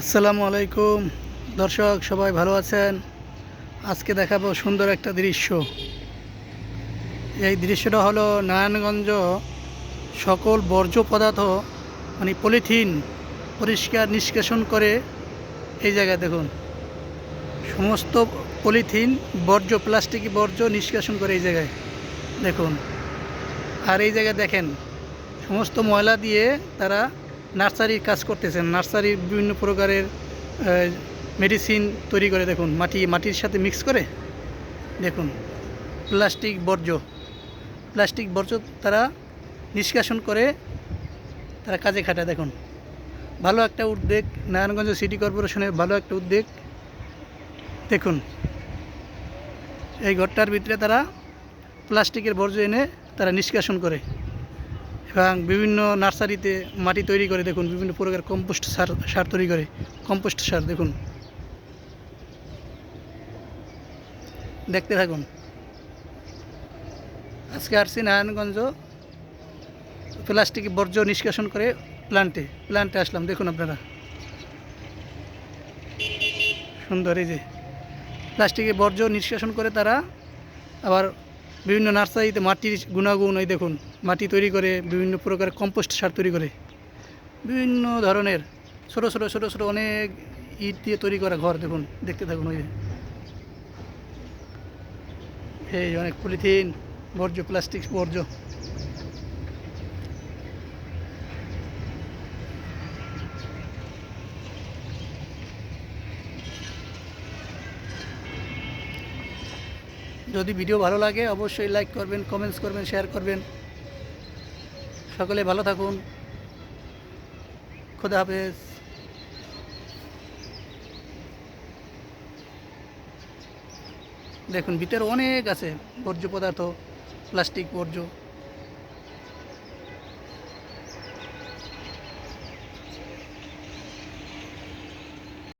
আসসালামু আলাইকুম। দর্শক, সবাই ভালো আছেন? আজকে দেখাবো সুন্দর একটা দৃশ্য। এই দৃশ্যটা হলো নারায়ণগঞ্জ সকল বর্জ্য পদার্থ মানে পলিথিন পরিষ্কার নিষ্কাশন করে এই জায়গায় দেখুন। সমস্ত পলিথিন, বর্জ্য, প্লাস্টিক বর্জ্য নিষ্কাশন করে এই জায়গায় দেখুন। আর এই জায়গায় দেখেন, সমস্ত ময়লা দিয়ে তারা নার্সারির কাজ করতেছেন। নার্সারির বিভিন্ন প্রকারের মেডিসিন তৈরি করে দেখুন। মাটি, মাটির সাথে মিক্স করে দেখুন। প্লাস্টিক বর্জ্য। প্লাস্টিক বর্জ্য তারা নিষ্কাশন করে তারা কাজে খাটায় দেখুন। ভালো একটা উদ্যোগ নারায়ণগঞ্জ সিটি কর্পোরেশনের ভালো একটা উদ্যোগ দেখুন, এই ঘরটার ভিতরে তারা প্লাস্টিকের বর্জ্য এনে তারা নিষ্কাশন করে। এবং বিভিন্ন নার্সারিতে মাটি তৈরি করে দেখুন, বিভিন্ন প্রকার কম্পোস্ট সার সার তৈরি করে। কম্পোস্ট সার দেখুন। দেখতে থাকুন। আজকে আসছি নারায়ণগঞ্জ প্লাস্টিক বর্জ্য নিষ্কাশন করে প্লান্টে। প্লান্টে আসলাম, দেখুন আপনারা। সুন্দর, এই যে। প্লাস্টিকের বর্জ্য নিষ্কাশন করে তারা আবার বিভিন্ন নার্সারিতে মাটির গুণাগুণ, এই দেখুন। মাটি তৈরি করে, বিভিন্ন প্রকার কম্পোস্ট সার তৈরি করে। বিভিন্ন ধরনের, ছোট ছোট ছোট ছোট অনেক ইট দিয়ে তৈরি করা ঘর দেখুন, দেখতে থাকুন ওই। এই অনেক পলিথিন, বর্জ্য, প্লাস্টিক, বর্জ্য। যদি ভিডিও ভালো লাগে, অবশ্যই লাইক করবেন কমেন্টস করবেন শেয়ার করবেন। সকলে ভালো থাকুন। খোদা হাফেজ। দেখুন ভিতরে অনেক আছে বর্জ্য পদার্থ প্লাস্টিক বর্জ্য।